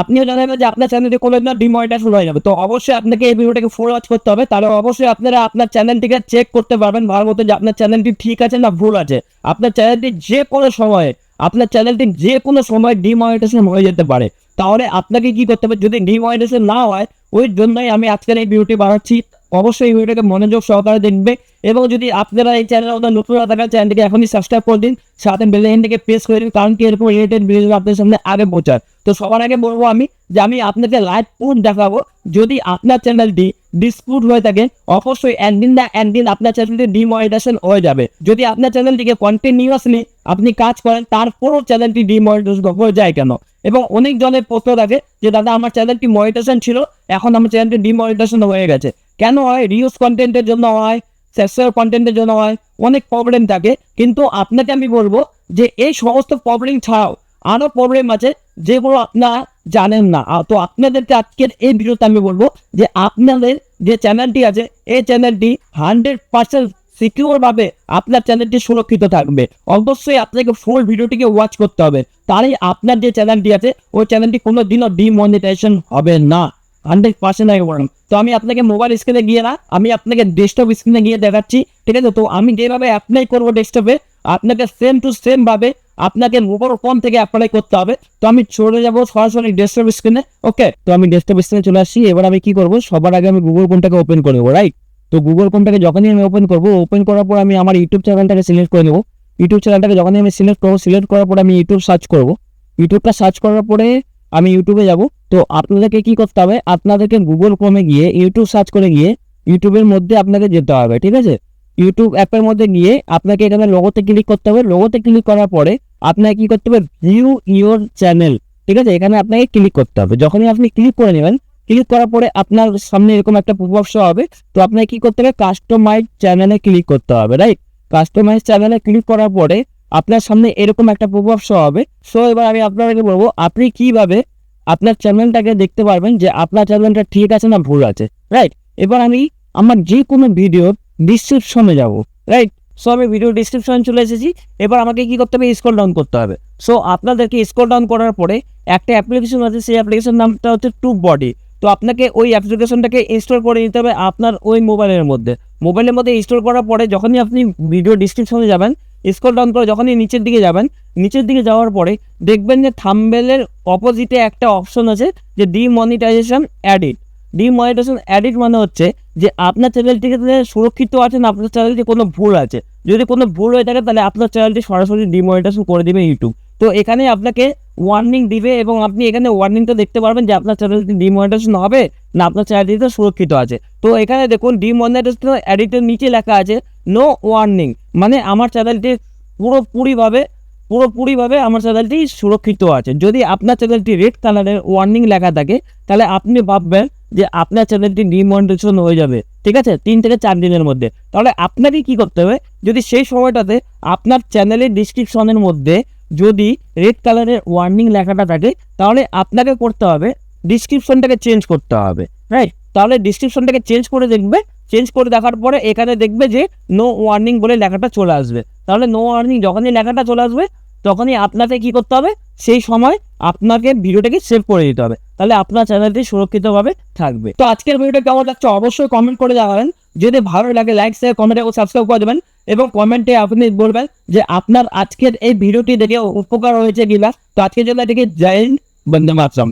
আপনিও জানাবেন যে আপনার চ্যানেলটি কোনো দিন ডিমনিটাইজ হয়ে যাবে তো অবশ্যই আপনাকে এই ভিডিওটাকে ফলো ওয়াচ করতে হবে। তাহলে অবশ্যই আপনারা আপনার চ্যানেলটিকে চেক করতে পারবেন। ভালো মতো যে আপনার চ্যানেলটি ঠিক আছে না ভুল আছে। আপনার চ্যানেলটি যে কোনো সময়ে, আপনার চ্যানেলটি যে কোনো সময় ডিমনিটাইজেশন হয়ে যেতে পারে। তাহলে আপনাকে কি করতে হবে? যদি ডিমনিটাইজেশন না হয়, ওই জন্যই আমি আজকের এই ভিডিওটি বানাচ্ছি। অবশ্যই এই ভিডিওটাকে মনোযোগ সহকারে দেখবে এবং যদি আপনারা এই চ্যানেলে ওদের নতুন থাকেন চ্যানেলটিকে এখনই সাবস্ক্রাইব করে দিন, সাথে বেল আইকনটিকে প্রেস করে দিন, কারণ কি এরকম রিলেটেড ভিডিও আপনাদের সামনে আগে পৌঁছায়। তো সবার আগে বলব আমি যে আমি আপনাকে লাইভ প্রুফ দেখাবো। যদি আপনার চ্যানেলটি ডিসপুট হয়ে থাকে, অবশ্যই একদিন না একদিন আপনার চ্যানেলটি ডিমনিটাইজেশন হয়ে যাবে। যদি আপনার চ্যানেলটিকে কন্টিনিউয়াসলি আপনি কাজ করেন, তারপরও চ্যানেলটি ডিমনিটাইজেশন হয়ে যায় কেন? এবং অনেক জনের প্রশ্ন থাকে যে, দাদা, আমার চ্যানেলটি মনিটেশন ছিল, এখন আমার চ্যানেলটি ডিমনিটেশন হয়ে গেছে। কেন হয়? রিউজ কন্টেন্টের জন্য হয় সেক্সুয়াল কন্টেন্টের জন্য হয়, অনেক প্রবলেম থাকে। কিন্তু আপনাকে আমি বলব যে, এই সমস্ত প্রবলেম ছাড়াও আরও প্রবলেম আছে যেগুলো আপনারা জানেন না। তো আপনাদেরকে আজকের এই ভিডিওতে আমি বলব যে, আপনাদের যে চ্যানেলটি আছে, এই চ্যানেলটি হান্ড্রেড পার্সেন্ট সিকিউরভাবে আপনার চ্যানেলটি সুরক্ষিত থাকবে। অবশ্যই আপনাকে ফুল ভিডিওটিকে ওয়াচ করতে হবে। তাহলেই আপনার যে চ্যানেলটি আছে, ওই চ্যানেলটি কোনো দিনও ডিমনিটাইজেশন হবে না। হান্ড্রেড পার্সেন্ট আগে বললাম তো আমি আপনাকে মোবাইল স্ক্রিনে গিয়ে না, আমি আপনাকে ডেস্কটপ স্ক্রিনে গিয়ে দেখাচ্ছি। ঠিক আছে? তো আমি যেভাবে অ্যাপ্লাই করব ডেস্কটপে আপনাকে সেম টু সেম ভাবে আপনাকে মোবাইল ফোন থেকে অ্যাপ্লাই করতে হবে। তো আমি চলে যাব সরাসরি ডেস্কটপ স্ক্রিনে ওকে তো আমি ডেস্কটপ স্ক্রিনে চলে আসছি। এবার আমি কি করব? সবার আগে আমি গুগল ফোনটাকে ওপেন করে নেব রাইট তো গুগল ফোনটাকে যখনই আমি ওপেন করব ওপেন করার পর আমি আমার ইউটিউব চ্যানেলটাকে সিলেক্ট করে নেব। ইউটিউব চ্যানেলটাকে যখনই আমি সিলেক্ট করব সিলেক্ট করার পর আমি ইউটিউব সার্চ করব। ইউটিউবটা সার্চ করার পরে আমি ইউটিউবে যাব। তো আপনাদেরকে কি করতে হবে? আপনাদেরকে গুগল ক্রোমে গিয়ে ইউটিউব সার্চ করে গিয়ে ইউটিউবের মধ্যে আপনাকে যেতে হবে, ঠিক আছে? ইউটিউব অ্যাপের মধ্যে গিয়ে আপনাকে এখানে লোগোতে ক্লিক করতে হবে। লোগোতে ক্লিক করার পরে আপনাকে কি করতে হবে? ভিউ ইউর চ্যানেল ঠিক আছে? এখানে আপনাকে ক্লিক করতে হবে। যখনই আপনি ক্লিক করে নেবেন ক্লিক করার পরে আপনার সামনে এরকম একটা প্রভাব হবে। তো আপনাকে কি করতে হবে? কাস্টমাইজ চ্যানেলে ক্লিক করতে হবে রাইট কাস্টমাইজ চ্যানেলে ক্লিক করার পরে আপনার সামনে এরকম একটা প্রভাব শো হবে। সো এবার আমি আপনাদেরকে বলব, আপনি কীভাবে আপনার চ্যানেলটাকে দেখতে পারবেন যে আপনার চ্যানেলটা ঠিক আছে না ভুল আছে রাইট এবার আমি আমার যে কোনো ভিডিওর ডিসক্রিপশনে যাব রাইট সো আমি ভিডিও ডিসক্রিপশনে চলে এসেছি। এবার আমাকে কি করতে হবে? স্ক্রল ডাউন করতে হবে। সো আপনাদেরকে স্ক্রল ডাউন করার পরে একটা অ্যাপ্লিকেশন আছে, সেই অ্যাপ্লিকেশন নামটা হচ্ছে টু বডি তো আপনাকে ওই অ্যাপ্লিকেশনটাকে ইনস্টল করে নিতে হবে আপনার ওই মোবাইলের মধ্যে। মোবাইলের মধ্যে ইনস্টল করার পরে যখনই আপনি ভিডিও ডিসক্রিপশনে যাবেন স্ক্রল ডাউন করে যখনই নিচের দিকে যাবেন, নিচের দিকে যাওয়ার পরে দেখবেন যে থাম্বেলের অপোজিটে একটা অপশন আছে যে ডিমনিটাইজেশন অ্যাডিট ডিমনিটাইজেশন অ্যাডিট মানে হচ্ছে যে আপনার চ্যানেলটিকে সুরক্ষিত আছে না, আপনার চ্যানেলটি কোনো ভুল আছে। যদি কোনো ভুল হয়ে থাকে, তাহলে আপনার চ্যানেলটি সরাসরি ডিমনিটাইজেশন করে দেবে ইউটিউব তো এখানে আপনাকে ওয়ার্নিং দিবে এবং আপনি এখানে ওয়ার্নিংটা দেখতে পারবেন যে আপনার চ্যানেলটি ডিমনিটাইজেশন হবে না, আপনার চ্যানেলটিতে সুরক্ষিত আছে। তো এখানে দেখুন ডিমনিটাইজেশন অ্যাডিটের নিচে লেখা আছে নো ওয়ার্নিং মানে আমার চ্যানেলটি পুরোপুরিভাবে পুরোপুরিভাবে আমার চ্যানেলটি সুরক্ষিত আছে। যদি আপনার চ্যানেলটি রেড কালারের ওয়ার্নিং লেখা থাকে, তাহলে আপনি ভাববেন যে আপনার চ্যানেলটি ডিমনিটাইজেশন হয়ে যাবে, ঠিক আছে? তিন থেকে চার দিনের মধ্যে। তাহলে আপনাকে কি করতে হবে? যদি সেই সময়টাতে আপনার চ্যানেলের ডিসক্রিপশনের মধ্যে যদি রেড কালারের ওয়ার্নিং লেখাটা থাকে, তাহলে আপনাকে করতে হবে ডিসক্রিপশনটাকে চেঞ্জ করতে হবে রাইট তাহলে ডিসক্রিপশনটাকে চেঞ্জ করে দেখবে চেঞ্জ করে দেখার পরে এখানে দেখবে যে নো ওয়ার্নিং বলে লেখাটা চলে আসবে। তাহলে নো ওয়ার্নিং যখনই লেখাটা চলে আসবে, তখনই আপনাকে কি করতে হবে? সেই সময় আপনাকে ভিডিওটাকে সেভ করে দিতে হবে। তাহলে আপনার চ্যানেলটি সুরক্ষিতভাবে থাকবে। তো আজকের ভিডিওটা কেমন লাগছে? অবশ্যই কমেন্ট করে জানাবেন। যদি ভালো লাগে লাইক শেয়ার কমেন্ট এবং সাবস্ক্রাইব করে দেবেন। এবং কমেন্টে আপনি বলবেন যে আপনার আজকের এই ভিডিওটি দেখে উপকার হয়েছে কিনা। তো আজকের জন্য এটিকে জয় হিন্দ, বন্দে মাতরম।